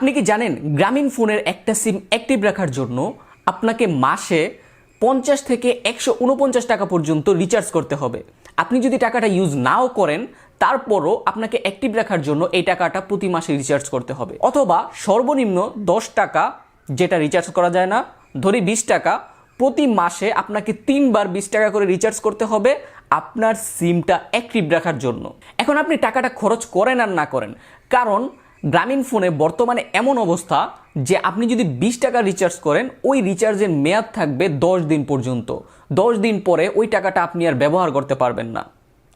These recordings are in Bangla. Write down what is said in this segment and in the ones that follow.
আপনি কি জানেন, গ্রামীণ ফোনের একটা সিম অ্যাক্টিভ রাখার জন্য আপনাকে মাসে পঞ্চাশ থেকে একশো উনপঞ্চাশ টাকা পর্যন্ত রিচার্জ করতে হবে। আপনি যদি টাকাটা ইউজ নাও করেন, তারপরও আপনাকে অ্যাক্টিভ রাখার জন্য এই টাকাটা প্রতি মাসে রিচার্জ করতে হবে। অথবা সর্বনিম্ন দশ টাকা যেটা রিচার্জ করা যায় না, ধরি বিশ টাকা, প্রতি মাসে আপনাকে তিনবার বিশ টাকা করে রিচার্জ করতে হবে আপনার সিমটা অ্যাক্টিভ রাখার জন্য। এখন আপনি টাকাটা খরচ করেন আর না করেন, কারণ গ্রামীণ ফোনে বর্তমানে এমন অবস্থা যে আপনি যদি বিশ টাকা রিচার্জ করেন, ওই রিচার্জের মেয়াদ থাকবে দশ দিন পর্যন্ত। দশ দিন পরে ওই টাকাটা আপনি আর ব্যবহার করতে পারবেন না।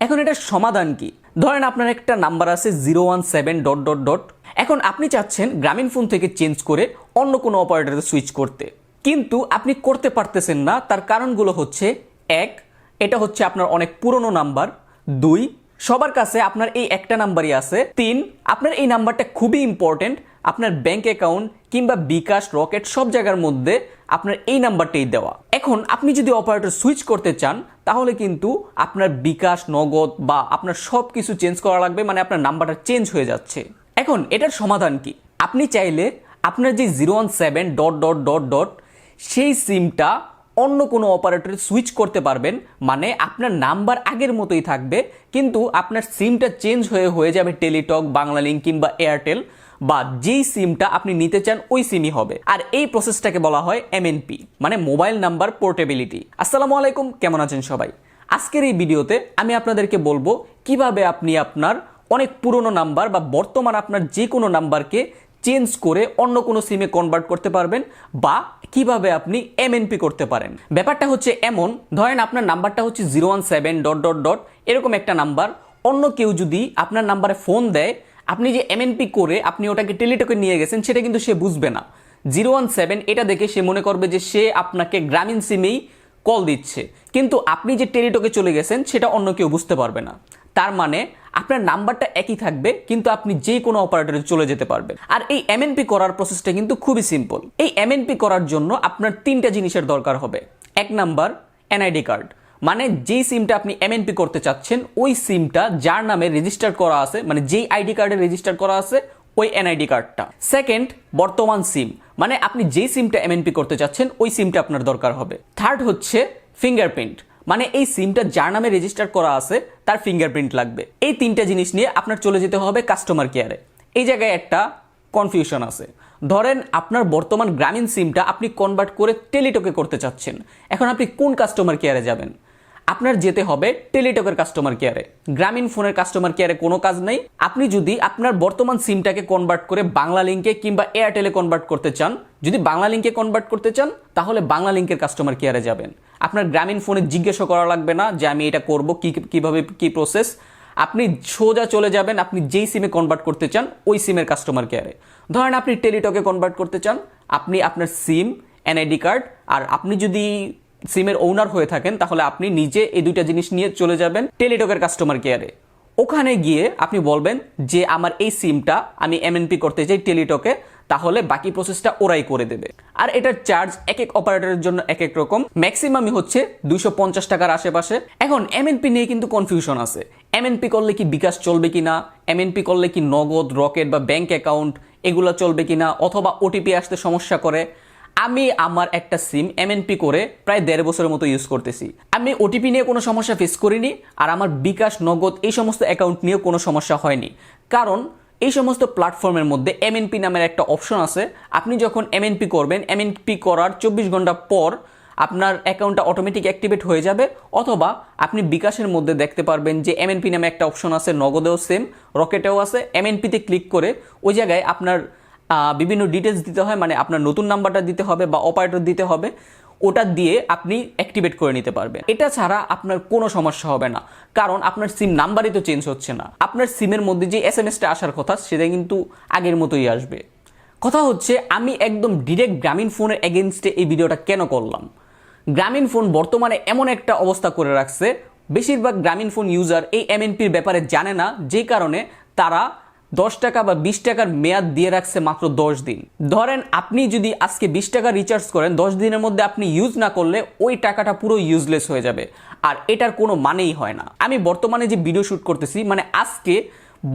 এখন এটার সমাধান কি? ধরেন আপনার একটা নাম্বার আছে zero one seven dot dot dot. এখন আপনি চাচ্ছেন গ্রামীণ ফোন থেকে চেঞ্জ করে অন্য কোনো অপারেটরে সুইচ করতে। কিন্তু আপনি করতে পারতেছেন না, তার কারণগুলো হচ্ছে, এক, এটা হচ্ছে আপনার অনেক পুরনো নাম্বার। দুই সবার কাছে আপনার এই একটা নাম্বারই আছে। তিন, আপনার এই নাম্বারটা খুবই ইম্পর্টেন্ট আপনার ব্যাংক অ্যাকাউন্ট কিংবা বিকাশ, রকেট সব জায়গার মধ্যে আপনার এই নাম্বারটাই দেওয়া। এখন আপনি যদি অপারেটর সুইচ করতে চান, তাহলে কিন্তু আপনার বিকাশ, নগদ বা আপনার সব কিছু চেঞ্জ করা লাগবে মানে আপনার নাম্বারটা চেঞ্জ হয়ে যাচ্ছে। এখন এটার সমাধান কি? আপনি চাইলে আপনার যে zero one seven dot dot dot dot সেই সিমটা অন্য কোনো অপারেটরে সুইচ করতে পারবেন মানে আপনার নাম্বার আগের মতোই থাকবে, কিন্তু আপনার সিমটা চেঞ্জ হয়ে হয়ে যাবে টেলিটক বাংলালিংক কিংবা এয়ারটেল, বা যেই সিমটা আপনি নিতে চান ওই সিমই হবে। আর এই প্রসেসটাকে বলা হয় এমএনপি মানে মোবাইল নাম্বার পোর্টেবিলিটি আসসালামু আলাইকুম, কেমন আছেন সবাই? আজকের এই ভিডিওতে আমি আপনাদেরকে বলব কীভাবে আপনি আপনার অনেক পুরনো নাম্বার বা বর্তমান আপনার যে কোনো নাম্বারকে চেঞ্জ করে অন্য কোনো সিমে কনভার্ট করতে পারবেন বা কীভাবে আপনি এমএনপি করতে পারেন। ব্যাপারটা হচ্ছে এমন, ধরেন আপনার নাম্বারটা হচ্ছে zero one seven dot dot dot এরকম একটা নাম্বার। অন্য কেউ যদি আপনার নাম্বারে ফোন দেয়, আপনি যে এমএনপি করে আপনি ওটাকে টেলিটকে নিয়ে গেছেন, সেটা কিন্তু সে বুঝবে না। জিরো ওয়ান সেভেন এটা দেখে সে মনে করবে যে সে আপনাকে গ্রামীণ সিমেই কল দিচ্ছে। কিন্তু আপনি যে টেলিটকে চলে গেছেন, সেটা অন্য কেউ বুঝতে পারবে না। তার মানে আপনার নাম্বারটা একই থাকবে, কিন্তু আপনি যে কোনো অপারেটরে চলে যেতে পারবেন। আর এই এমএনপি করার প্রসেসটা কিন্তু খুবই সিম্পল এই এমএনপি করার জন্য আপনার তিনটা জিনিসের দরকার হবে। এক নাম্বার এনআইডি কার্ড মানে যেই সিমটা আপনি এমএনপি করতে চাচ্ছেন, ওই সিমটা যার নামে রেজিস্টার করা আছে মানে যেই আইডি কার্ডে রেজিস্টার করা আছে, ওই এনআইডি কার্ডটা সেকেন্ড বর্তমান সিম মানে আপনি যেই সিমটা এমএনপি করতে চাচ্ছেন, ওই সিমটা আপনার দরকার হবে। থার্ড হচ্ছে ফিঙ্গারপ্রিন্ট মানে এই সিমটা যার নামে রেজিস্টার করা আছে, তার ফিঙ্গারপ্রিন্ট লাগবে। এই তিনটা জিনিস নিয়ে আপনার চলে যেতে হবে কাস্টমার কেয়ারে এই জায়গায় একটা কনফিউশন আছে। ধরেন আপনার বর্তমান গ্রামীণ সিমটা আপনি কনভার্ট করে টেলিটকে করতে চাচ্ছেন। এখন আপনি কোন কাস্টমার কেয়ারে যাবেন? আপনার যেতে হবে টেলিটকের কাস্টমার কেয়ারে গ্রামীণ ফোনের কাস্টমার কেয়ারে কোনো কাজ নেই। আপনি যদি আপনার বর্তমান সিমটাকে কনভার্ট করে বাংলা লিঙ্কে কিংবা এয়ারটেলে কনভার্ট করতে চান, যদি বাংলা লিঙ্কে কনভার্ট করতে চান, তাহলে বাংলা লিঙ্কের কাস্টমার কেয়ারে যাবেন। আপনার গ্রামীণ ফোনে জিজ্ঞাসা করা লাগবে না যে আমি এটা করব, কি, কীভাবে, কি প্রসেস আপনি সোজা চলে যাবেন, আপনি যেই সিমে কনভার্ট করতে চান, ওই সিমের কাস্টমার কেয়ারে ধরেন আপনি টেলিটকে কনভার্ট করতে চান, আপনি আপনার সিম এনআইডি কার্ড আর আপনি যদি সিমের ওনার হয়ে থাকেন, তাহলে আপনি নিজে এই দুইটা জিনিস নিয়ে চলে যাবেন টেলিটকের কাস্টমার কেয়ারে ওখানে গিয়ে আপনি বলবেন যে, আমার এই সিমটা আমি এমএনপি করতে চাই টেলিটকে তাহলে বাকি প্রসেসটা ওরাই করে দেবে। আর এটার চার্জ এক এক অপারেটরের জন্য এক এক রকম। ম্যাক্সিমামই হচ্ছে দুইশো পঞ্চাশ টাকার আশেপাশে। এখন এমএনপি নিয়ে কিন্তু কনফিউশন আছে। এমএনপি করলে কি বিকাশ চলবে কি না এমএনপি করলে কি নগদ, রকেট বা ব্যাংক অ্যাকাউন্ট এগুলো চলবে কি না অথবা ওটিপি আসতে সমস্যা করে? আমি আমার একটা সিম এমএনপি করে প্রায় দেড় বছরের মতো ইউজ করতেছি। আমি ওটিপি নিয়ে কোনো সমস্যা ফেস করিনি। আর আমার বিকাশ, নগদ এই সমস্ত অ্যাকাউন্ট নিয়েও কোনো সমস্যা হয়নি। কারণ এই সমস্ত প্ল্যাটফর্মের মধ্যে এমএনপি নামের একটা অপশন আছে। আপনি যখন এমএনপি করবেন এমএনপি করার চব্বিশ ঘণ্টা পর আপনার অ্যাকাউন্টটা অটোমেটিক অ্যাক্টিভেট হয়ে যাবে, অথবা আপনি বিকাশের মধ্যে দেখতে পারবেন যে এমএনপি নামে একটা অপশন আছে, নগদেও সেম রকেটেও আছে। এমএনপিতে ক্লিক করে ওই জায়গায় আপনার বিভিন্ন ডিটেলস দিতে হয় মানে আপনার নতুন নাম্বারটা দিতে হবে বা অপারেটর দিতে হবে। ওটা দিয়ে আপনি অ্যাক্টিভেট করে নিতে পারবেন। এটা ছাড়া আপনার কোনো সমস্যা হবে না। কারণ আপনার সিম নাম্বারই তো চেঞ্জ হচ্ছে না। আপনার সিমের মধ্যে যে এস এম এসটা আসার কথা, সেটা কিন্তু আগের মতোই আসবে। কথা হচ্ছে, আমি একদম ডিরেক্ট গ্রামীণ ফোনের এগেনস্টে এই ভিডিওটা কেন করলাম? গ্রামীণ ফোন বর্তমানে এমন একটা অবস্থা করে রাখছে, বেশিরভাগ গ্রামীণ ফোন ইউজার এই এমএনপির ব্যাপারে জানে না, যে কারণে তারা দশ টাকা বা বিশ টাকার মেয়াদ দিয়ে রাখছে মাত্র দশ দিন। ধরেন আপনি যদি আজকে বিশ টাকা রিচার্জ করেন, দশ দিনের মধ্যে আপনি ইউজ না করলে ওই টাকাটা পুরো ইউজলেস হয়ে যাবে। আর এটার কোনো মানেই হয় না। আমি বর্তমানে যে ভিডিও শ্যুট করতেছি মানে আজকে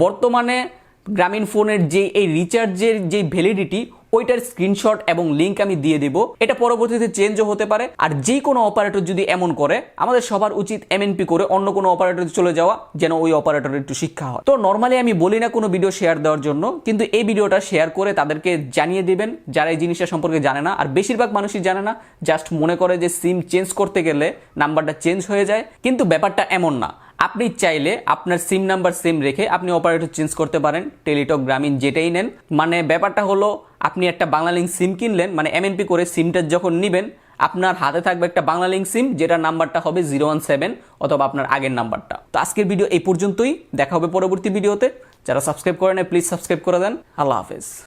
বর্তমানে গ্রামীণ ফোনের যে এই রিচার্জের যে ভ্যালিডিটি ওইটার স্ক্রিনশট এবং লিঙ্ক আমি দিয়ে দেব। এটা পরবর্তীতে চেঞ্জও হতে পারে। আর যে কোনো অপারেটর যদি এমন করে, আমাদের সবার উচিত এমএনপি করে অন্য কোনো অপারেটরে চলে যাওয়া, যেন ওই অপারেটরের একটু শিক্ষা হয়। তো নর্মালি আমি বলি না কোনো ভিডিও শেয়ার দেওয়ার জন্য, কিন্তু এই ভিডিওটা শেয়ার করে তাদেরকে জানিয়ে দিবেন, যারা এই জিনিসটা সম্পর্কে জানে না। আর বেশিরভাগ মানুষই জানে না জাস্ট মনে করে যে সিম চেঞ্জ করতে গেলে নাম্বারটা চেঞ্জ হয়ে যায়। কিন্তু ব্যাপারটা এমন না। আপনি চাইলে আপনার সিম নাম্বার সেম রেখে আপনি অপারেটর চেঞ্জ করতে পারেন, টেলিটক, গ্রামীণ, যেটাই নেন। মানে ব্যাপারটা হলো, আপনি একটা বাংলালিংক সিম কিনলেন মানে এমএনপি করে সিমটা যখন নেবেন, আপনার হাতে থাকবে একটা বাংলালিংক সিম, যেটার নাম্বারটা হবে জিরো ওয়ান সেভেন অথবা আপনার আগের নাম্বারটা। তো আজকের ভিডিও এই পর্যন্তই, দেখা হবে পরবর্তী ভিডিওতে। যারা সাবস্ক্রাইব করে নেয় প্লিজ সাবস্ক্রাইব করে দেন। আল্লাহ হাফেজ।